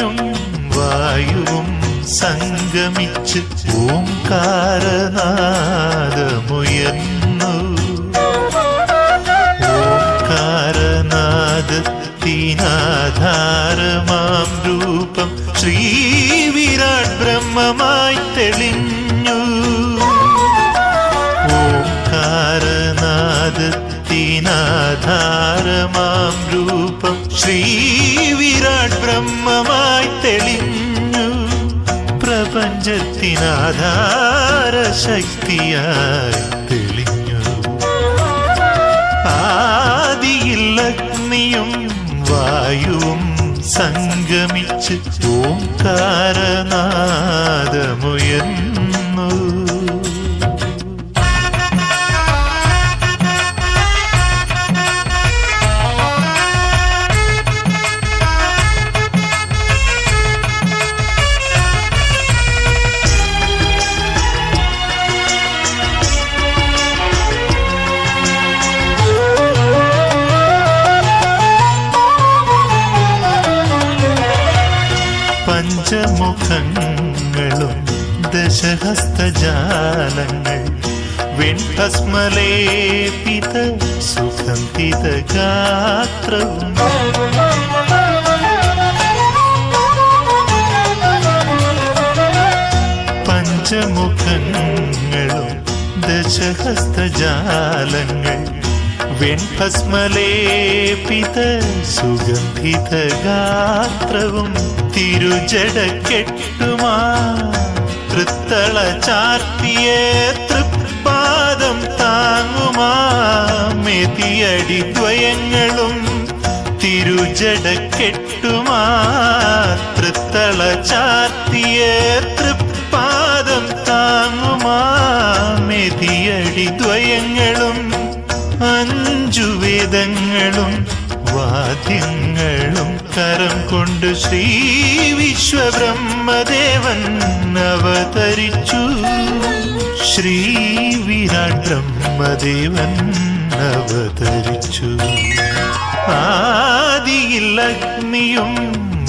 അഗ്നിയും വായുവും സംഗമിച്ച് ഓംകാരനാദമുയർന്നു. ഓംകാരനാദത്തിനാധാരമാം രൂപം ശ്രീ വിരാട് ബ്രഹ്മമായി തെളിഞ്ഞു. ഓംകാരനാദത്തിനാധാരമാം രൂപം ശ്രീവിരാട് ബ്രഹ്മമായി തെളിഞ്ഞു. പ്രപഞ്ചത്തിനാധാര ശക്തിയായി തെളിഞ്ഞു. ആദിയിൽ അഗ്നിയും വായുവും സംഗമിച്ച് ഓം ഓംകാരനാദമുയർന്നു. പഞ്ചമുഖങ്ങളും ദശഹസ്തജാലങ്ങൾ വെൺഭസ്മലേപിത സുഗന്ധിത ഗാത്രവും. പഞ്ചമുഖങ്ങളും ദശഹസ്തജാലങ്ങൾ വെൺഭസ്മലേപിത സുഗന്ധിത ഗാത്രവും. തിരുജട കെട്ടുമാ തൃത്തള ചാർത്തിയ തൃപ്പാദം താങ്ങുമാ. മെതിയടി ദ്വയങ്ങളും തിരുജട കെട്ടുമാ തൃത്തള ചാർത്തിയ തൃപ്പാദം താങ്ങുമാ. മെതിയടി ദ്വയങ്ങളും അഞ്ചു വേദങ്ങളും വാദ്യങ്ങളും കരം കൊണ്ട് ശ്രീ വിശ്വബ്രഹ്മദേവൻ അവതരിച്ചു. ശ്രീ വിരാട് ബ്രഹ്മദേവൻ അവതരിച്ചു. ആദിയിൽ അഗ്നിയും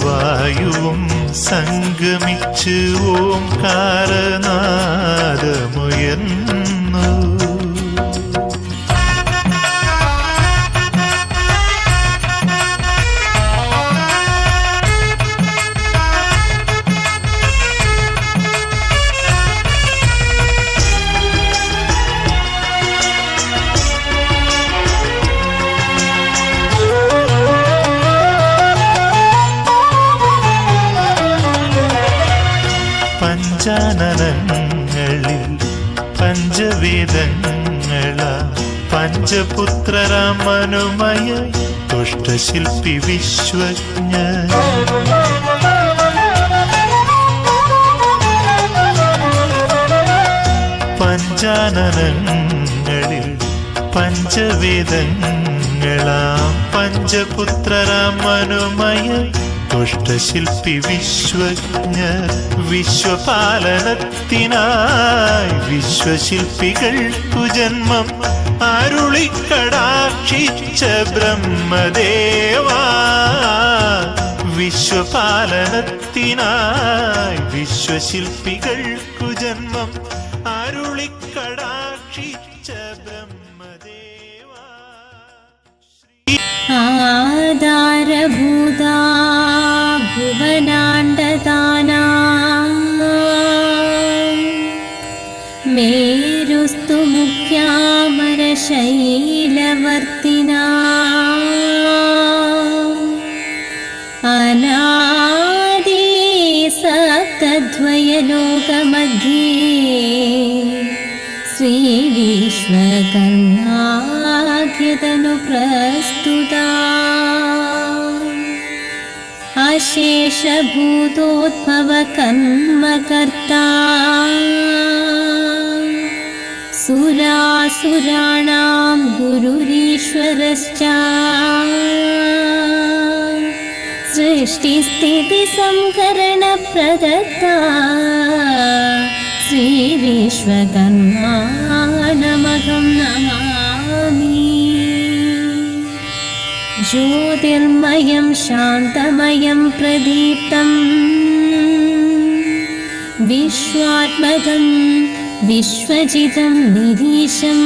വായുവും സംഗമിച്ച് ഓംകാരനാദമുയർന്നു. പഞ്ചപുത്രരാമനുമയ ദുഷ്ടശില്പി വിശ്വജ്ഞ പഞ്ചാനനങ്ങളിൽ പഞ്ചവേദങ്ങളാം പഞ്ചപുത്രരാമനുമയ ദുഷ്ടശില്പി വിശ്വജ്ഞ വിശ്വപാലനത്തിനായി വിശ്വശില്പികൾ പുജന്മം ജന്മം അരുളിക്കടാക്ഷിച്ച ബ്രഹ്മദേവാ വിശ്വപാലനത്തിനായി വിശ്വശില്പികൾക്കു ജന്മം അരുളിക്കടാക്ഷിച്ച ബ്രഹ്മദേവാ. ആധാരഭൂതാ ഭുവനാണ്ടദാനാ മേരുസ്തു शैलवर्तिना अनादि सप्तद्वयलोकमध्ये श्रीविश्वकर्णाख्यतनुप्रस्तुता अशेषभूतोद्भवकर्मकर्ता असुराणां गुरुरीश्वरश्च। सृष्टिस्थितिसंकरणप्रता श्रीरेश्वनमहं नमामि। ज्योतिर्मयं शान्तमयं प्रदीप्तम्। विश्वात्मकम् विश्वजितं निरीशम्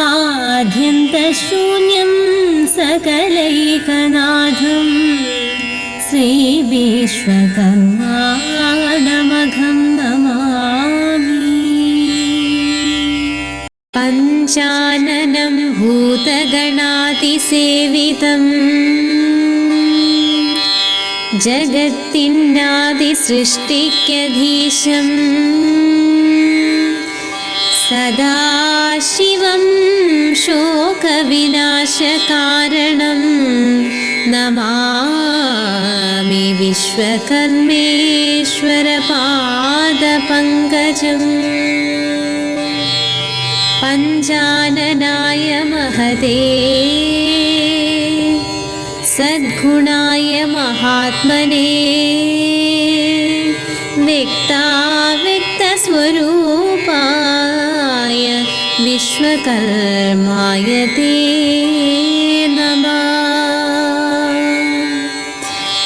आद्यन्तशून्यं सकलैकनाथं श्रीविश्वकर्माणमघं नमामि। पञ्चाननं भूतगणातिसेवितम्। जगत्तिनादिसृष्टिक्यधीशं सदाशिवं शोकविनाशकारणं नमामि विश्वकर्मेश्वरपादपङ्कजम्। मे पञ्चाननाय महदे सद्गुणाय महात्मने। व्यक्ताव्यक्तस्वरूपाय विश्वकर्माय ते नमा।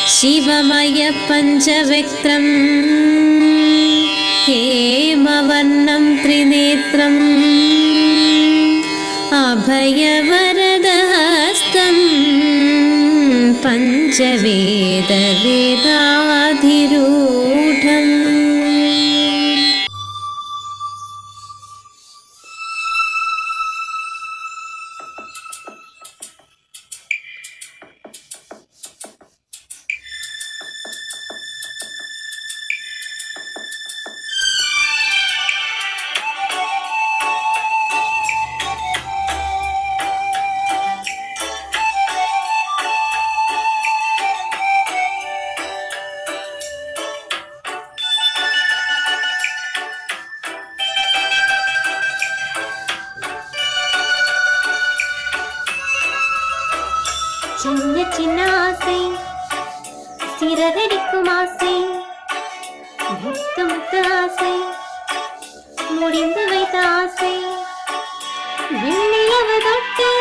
शिवमय पञ्चविक्त्रम् हे त्रिनेत्रम् च वेदा നിന്നെ അവതത്തെ